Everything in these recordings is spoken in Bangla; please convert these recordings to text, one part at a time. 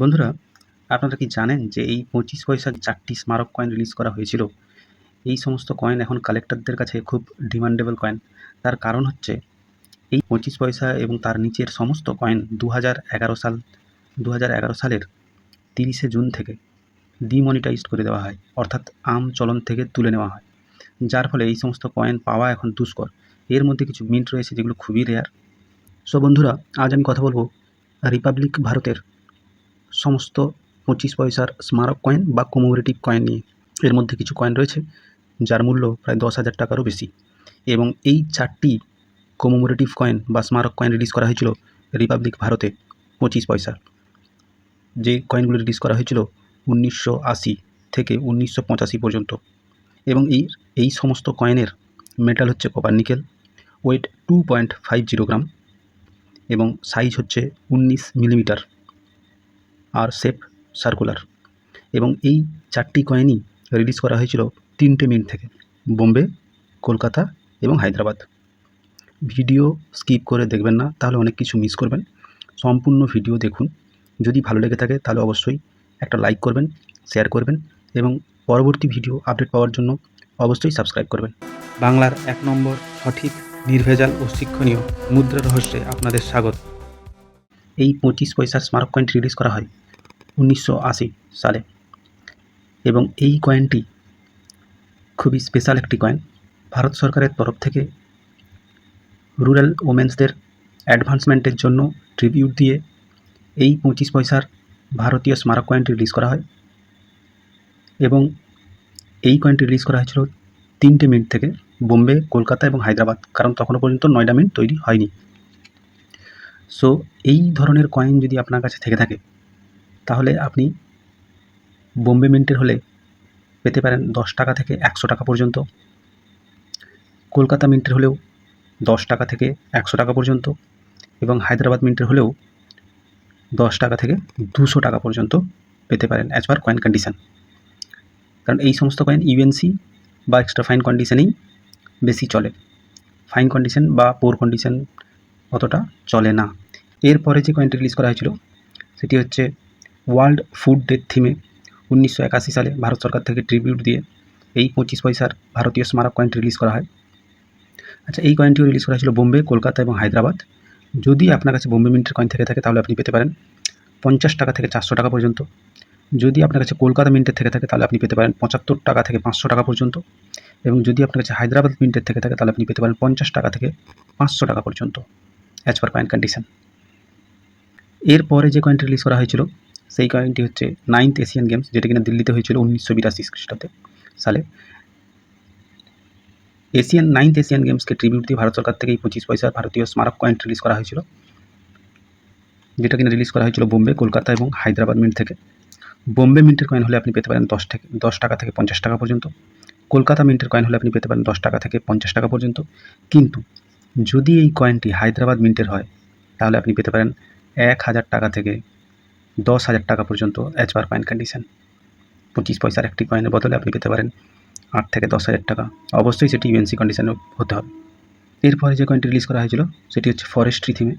বন্ধুরা, আপনারা কি জানেন যে এই পঁচিশ পয়সার চারটি স্মারক কয়েন রিলিজ করা হয়েছিল? এই সমস্ত কয়েন এখন কালেক্টরদের কাছে খুব ডিমান্ডেবল কয়েন তার কারণ হচ্ছে, এই পঁচিশ পয়সা এবং তার নিচের সমস্ত কয়েন দু হাজার এগারো সাল দু হাজার এগারো সালের তিরিশে জুন থেকে ডিমনিটাইজড করে দেওয়া হয়, অর্থাৎ আম চলন থেকে তুলে নেওয়া হয়। যার ফলে এই সমস্ত কয়েন পাওয়া এখন দুষ্কর। এর মধ্যে কিছু মিন্ট রয়েছে যেগুলো খুবই রেয়ার সো বন্ধুরা, আজ আমি কথা বলব রিপাবলিক ভারতের সমস্ত পঁচিশ পয়সার স্মারক কয়েন বা কমোমোরেটিভ কয়েন নিয়ে। এর মধ্যে কিছু কয়েন রয়েছে, যার মূল্য প্রায় দশ হাজার টাকারও বেশি। এবং এই চারটি কমোমোরেটিভ কয়েন বা স্মারক কয়েন রিলিজ করা হয়েছিল রিপাবলিক ভারতে পঁচিশ পয়সার যে কয়েনগুলো রিলিজ করা হয়েছিল উনিশশো আশি থেকে উনিশশো পঁচাশি পর্যন্ত। এবং এই এই সমস্ত কয়েনের মেটাল হচ্ছে copper nickel weight two point five zero gram এবং সাইজ হচ্ছে উনিশ মিলিমিটার আর শেপ সার্কুলার। এবং এই চারটি কয়েনই রিলিজ করা হয়েছিল তিনটে মিনিট থেকে। বোম্বে, কলকাতা এবং হায়দ্রাবাদ। ভিডিও স্কিপ করে দেখবেন না, তাহলে অনেক কিছু মিস করবেন। সম্পূর্ণ ভিডিও দেখুন। যদি ভালো লেগে থাকে, তাহলে অবশ্যই একটা লাইক করবেন শেয়ার করবেন এবং পরবর্তী ভিডিও আপডেট পাওয়ার জন্য অবশ্যই সাবস্ক্রাইব করবেন। বাংলার এক নম্বর সঠিক, নির্ভেজাল ও শিক্ষণীয় মুদ্রা রহস্যে আপনাদের স্বাগত। এই পঁচিশ পয়সার স্মারক কয়েনটি রিলিজ করা হয়। উনিশশো আশি সালে। এবং এই কয়েনটি খুবই স্পেশাল একটি কয়েন ভারত সরকারের তরফ থেকে রুরাল ওমেন্সদের অ্যাডভান্সমেন্টের জন্য ট্রিবিউট দিয়ে এই পঁচিশ পয়সার ভারতীয় স্মারক কয়েনটি রিলিজ করা হয়। এবং এই কয়েনটি রিলিজ করা হয়েছিল তিনটে মিনিট থেকে বোম্বে, কলকাতা এবং হায়দ্রাবাদ। কারণ তখনও পর্যন্ত নয়ডা মিন্ট তৈরি হয়নি। সো এই ধরনের কয়েন যদি আপনার কাছে থেকে থাকে তাহলে আপনি বোম্বে মিন্টের হলে পেতে পারেন দশ টাকা থেকে একশো টাকা পর্যন্ত। কলকাতা মিন্টের হলেও দশ টাকা থেকে একশো টাকা পর্যন্ত এবং হায়দ্রাবাদ মিন্টের হলেও দশ টাকা থেকে দুশো টাকা পর্যন্ত পেতে পারেন অ্যাজ পার কয়েন কন্ডিশন কারণ এই সমস্ত কয়েন ইউএনসি বা এক্সট্রা ফাইন কন্ডিশনেই বেশি চলে। ফাইন কন্ডিশন বা পোর কন্ডিশন অতটা চলে না। এরপরে যে কয়েনটি রিলিজ করা হয়েছিল, সেটি হচ্ছে ওয়ার্ল্ড ফুড ডে থিমে উনিশশো একাশি সালে ভারত সরকার থেকে ট্রিবিউট দিয়ে এই পঁচিশ পয়সার ভারতীয় স্মারক কয়েনটি রিলিজ করা হয়। আচ্ছা এই কয়েনটিও রিলিজ করা হয়েছিল বোম্বে, কলকাতা এবং হায়দ্রাবাদ। যদি আপনার কাছে বোম্বে মিন্টের কয়েন থেকে থাকে, তাহলে আপনি পেতে পারেন পঞ্চাশ টাকা থেকে চারশো টাকা পর্যন্ত। যদি আপনার কাছে কলকাতা মিন্টের থেকে থাকে, তাহলে আপনি পেতে পারেন পঁচাত্তর টাকা থেকে পাঁচশো টাকা পর্যন্ত। এবং যদি আপনার কাছে হায়দ্রাবাদ মিন্টের থেকে থাকে, তাহলে আপনি পেতে পারেন পঞ্চাশ টাকা থেকে পাঁচশো টাকা পর্যন্ত অ্যাজ পার কয়েন কন্ডিশন এরপরে যে কয়েনটি রিলিজ করা হয়েছিল সেই কয়েনটি হচ্ছে নাইন্থ এশিয়ান গেমস যেটা কিনা দিল্লিতে হয়েছিল উনিশশো বিরাশি খ্রিস্টাব্দে। সালে এশিয়ান নাইন্থ এশিয়ান গেমসকে ট্রিবিউট দিয়ে ভারত সরকার থেকে এই পঁচিশ পয়সার ভারতীয় স্মারক কয়েন রিলিজ করা হয়েছিল। যেটা কিনা রিলিজ করা হয়েছিল বোম্বে, কলকাতা এবং হায়দ্রাবাদ মিন্ট থেকে। বোম্বে মিন্টের কয়েন হলে আপনি পেতে পারেন দশ থেকে, দশ টাকা থেকে পঞ্চাশ টাকা পর্যন্ত। কলকাতা মিন্টের কয়েন হলে আপনি পেতে পারেন দশ টাকা থেকে পঞ্চাশ টাকা পর্যন্ত। কিন্তু যদি এই কয়েনটি হায়দ্রাবাদ মিন্টের হয়, তাহলে আপনি পেতে পারেন এক হাজার টাকা থেকে দশ হাজার টাকা পর্যন্ত অ্যাজ পার কয়েন কন্ডিশন পঁচিশ পয়সার একটি কয়েনের বদলে আপনি পেতে পারেন আট থেকে দশ হাজার টাকা। অবশ্যই সেটি ইউএনসি কন্ডিশনে হতে হবে। এরপরে যে কয়েনটি রিলিজ করা হয়েছিল, সেটি হচ্ছে ফরেস্ট্রি থিমে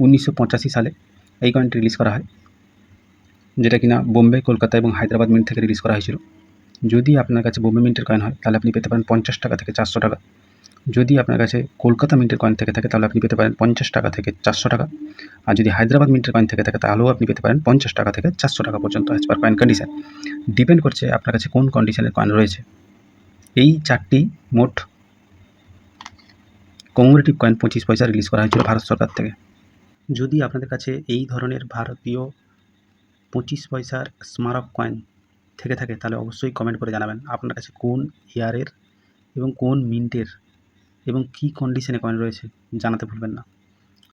উনিশশো পঁচাশি সালে এই কয়েনটি রিলিজ করা হয়, যেটা কিনা বোম্বে, কলকাতা এবং হায়দ্রাবাদ মিন্ট থেকে রিলিজ করা হয়েছিল। যদি আপনার কাছে বোম্বে মিন্টের কয়েন হয়, তাহলে আপনি পেতে পারেন পঞ্চাশ টাকা থেকে চারশো টাকা। যদি আপনার কাছে কলকাতা মিন্টের কয়েন থেকে থাকে, তাহলে আপনি পেতে পারেন পঞ্চাশ টাকা থেকে চারশো টাকা। আর যদি হায়দ্রাবাদ মিন্টের কয়েন থেকে থাকে, তাহলেও আপনি পেতে পারেন পঞ্চাশ টাকা থেকে চারশো টাকা পর্যন্ত as per coin condition depend করছে আপনার কাছে কোন কন্ডিশনের কয়েন রয়েছে। এই চারটি মোট কমোরেটিভ কয়েন পঁচিশ পয়সা রিলিজ করা হয়েছিল ভারত সরকার থেকে। যদি আপনাদের কাছে এই ধরনের ভারতীয় পঁচিশ পয়সার স্মারক কয়েন থেকে থাকে, তাহলে অবশ্যই কমেন্ট করে জানাবেন আপনার কাছে কোন ইয়ারের এবং কোন মিন্টের এবং কী কন্ডিশনে কয়েন রয়েছে জানাতে ভুলবেন না।